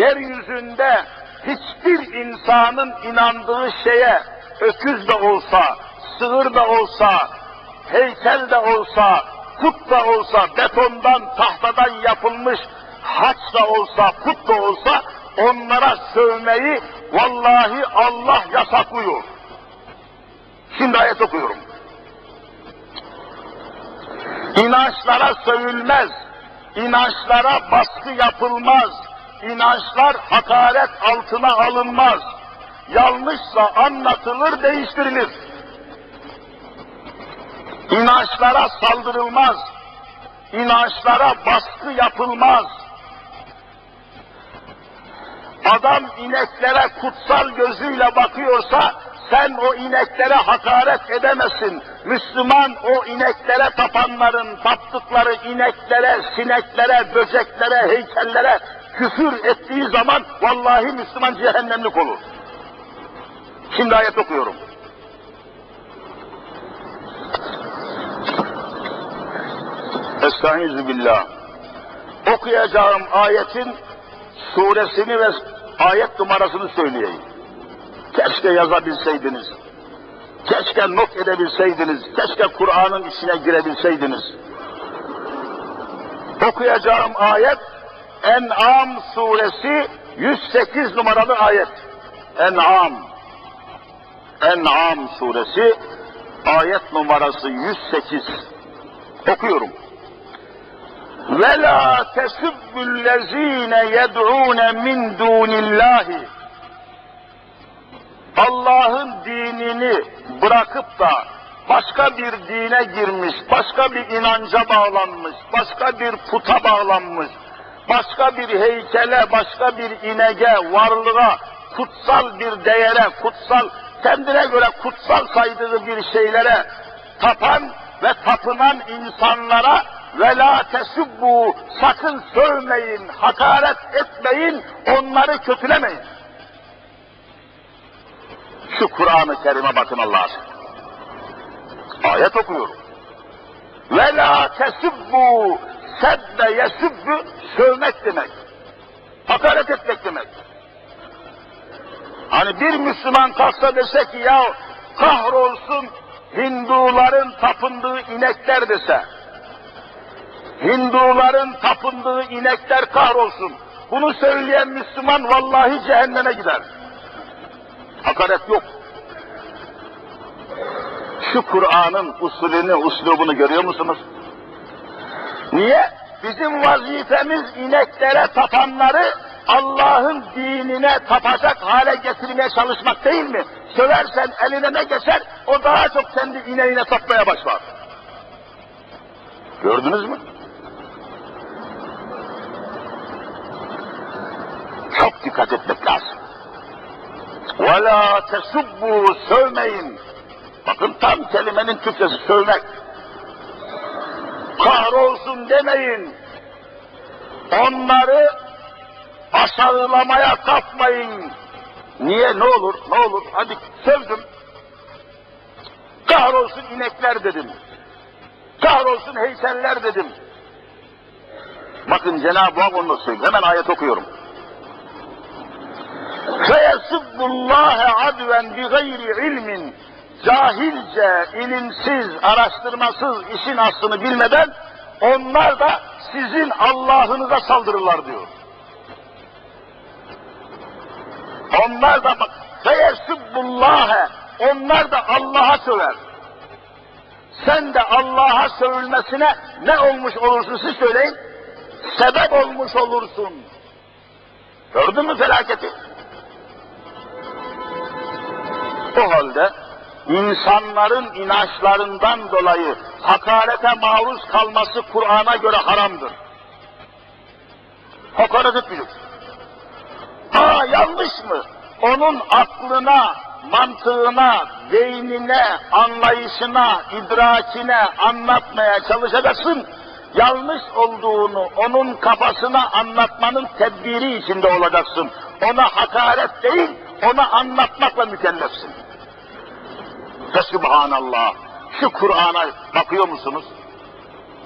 yeryüzünde hiçbir insanın inandığı şeye öküz de olsa, sığır da olsa, heykel de olsa, put da olsa, betondan, tahtadan yapılmış haç da olsa, put da olsa onlara sövmeyi vallahi Allah yasaklıyor. Şimdi ayet okuyorum. İnançlara sövülmez, inançlara baskı yapılmaz, inançlar hakaret altına alınmaz. Yanlışsa anlatılır, değiştirilir. İnançlara saldırılmaz, inançlara baskı yapılmaz. Adam ineklere kutsal gözüyle bakıyorsa sen o ineklere hakaret edemezsin. Müslüman o ineklere tapanların taptıkları ineklere, sineklere, böceklere, heykellere küfür ettiği zaman vallahi Müslüman cehennemlik olur. Şimdi ayet okuyorum. Estaizu billah. Okuyacağım ayetin suresini ve ayet numarasını söyleyeyim. Keşke yazabilseydiniz. Keşke not edebilseydiniz. Keşke Kur'an'ın içine girebilseydiniz. Okuyacağım ayet En'am suresi 108 numaralı ayet. En'am. En'am suresi ayet numarası 108. Okuyorum. وَلَا تَسُبُّ الَّذ۪ينَ يَدْعُونَ مِنْ دُونِ اللّٰهِ Allah'ın dinini bırakıp da başka bir dine girmiş, başka bir inanca bağlanmış, başka bir puta bağlanmış, başka bir heykele, başka bir inege, varlığa, kutsal bir değere, kutsal, kendine göre kutsal saydığı bir şeylere tapan ve tapınan insanlara ve tesubbu sakın sövmeyin, hakaret etmeyin, onları kötülemeyin. Şu Kur'an-ı Kerim'e bakın Allah aşkına. Ayet okuyorum. Ve tesubbu sebbe yesubbu sövmek demek. Hakaret etmek demek. Hani bir Müslüman kalksa dese ki ya kahrolsun Hinduların tapındığı inekler dese, Hinduların tapındığı inekler kahrolsun. Bunu söyleyen Müslüman vallahi cehenneme gider. Hakaret yok. Şu Kur'an'ın usulünü, uslubunu görüyor musunuz? Niye? Bizim vazifemiz ineklere tapanları Allah'ın dinine tapacak hale getirmeye çalışmak değil mi? Söversen eline ne geçer, o daha çok kendi ineğine tapmaya başlar. Gördünüz mü? Çok dikkat etmek lazım. وَلَا تَسُبُّوا sövmeyin. Bakın tam kelimenin Türkçesi sövmek. Kahrolsun demeyin. Onları aşağılamaya kalkmayın. Niye? Ne olur? Ne olur? Hadi sövdüm. Kahrolsun inekler dedim. Kahrolsun heykeller dedim. Bakın Cenab-ı Hak onu söylüyor. Hemen ayet okuyorum. فَيَسُبُّ اللّٰهَ عَدْوًا بِغَيْرِ ilmin Cahilce, ilimsiz, araştırmasız, işin aslını bilmeden onlar da sizin Allah'ınıza saldırırlar diyor. Onlar da feyesubbullâhe, onlar da Allah'a söver. Sen de Allah'a sövülmesine ne olmuş olursun siz söyleyin? Sebep olmuş olursun. Gördün mü felaketi? O halde insanların inançlarından dolayı hakarete maruz kalması Kur'an'a göre haramdır. Hakaret etmeyecek. Ha yanlış mı? Onun aklına, mantığına, beynine, anlayışına, idrakine anlatmaya çalışacaksın. Yanlış olduğunu onun kafasına anlatmanın tedbiri içinde olacaksın. Ona hakaret değil, ona anlatmakla mükellefsin. Ve Subhanallah, şu Kur'an'a bakıyor musunuz?